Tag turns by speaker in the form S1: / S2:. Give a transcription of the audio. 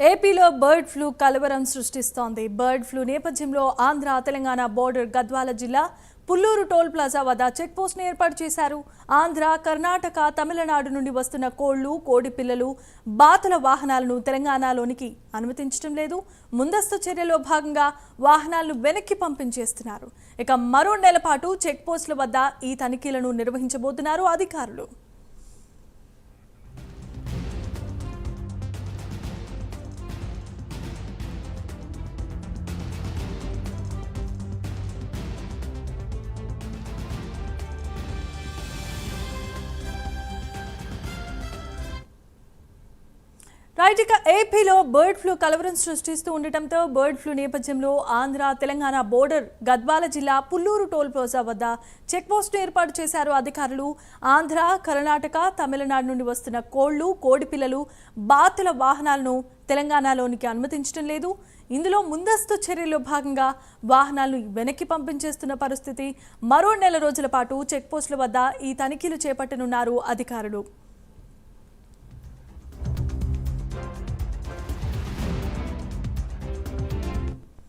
S1: ఏపీలో bird flu కలవరం సృష్టిస్తోంది. బర్డ్ ఫ్లూ నేపథ్యంలో ఆంధ్ర తెలంగాణ బోర్డర్ గద్వాల జిల్లా పుల్లూరు టోల్ ప్లాజా వద్ద చెక్పోస్ట్ను ఏర్పాటు చేశారు. ఆంధ్ర కర్ణాటక తమిళనాడు నుండి వస్తున్న కోళ్ళు కోడి పిల్లలు బాతుల వాహనాలను తెలంగాణలోనికి అనుమతించడం లేదు. ముందస్తు చర్యలో భాగంగా వాహనాలను వెనక్కి పంపించేస్తున్నారు. ఇక మరో నెల పాటు చెక్పోస్టుల వద్ద ఈ తనిఖీలను నిర్వహించబోతున్నారు అధికారులు. రైట్ ఇక ఏపీలో బర్డ్ ఫ్లూ కలవరం సృష్టిస్తూ ఉండటంతో బర్డ్ ఫ్లూ నేపథ్యంలో ఆంధ్ర తెలంగాణ బోర్డర్ గద్వాల జిల్లా పుల్లూరు టోల్ ప్లాజా వద్ద చెక్పోస్టును ఏర్పాటు చేశారు అధికారులు. ఆంధ్ర కర్ణాటక తమిళనాడు నుండి వస్తున్న కోళ్ళు కోడి పిల్లలు బాతుల వాహనాలను తెలంగాణలోనికి అనుమతించడం లేదు. ఇందులో ముందస్తు చర్యల్లో భాగంగా వాహనాలను వెనక్కి పంపించేస్తున్న పరిస్థితి. మరో నెల రోజుల పాటు చెక్పోస్టుల వద్ద ఈ తనిఖీలు చేపట్టనున్నారు అధికారులు.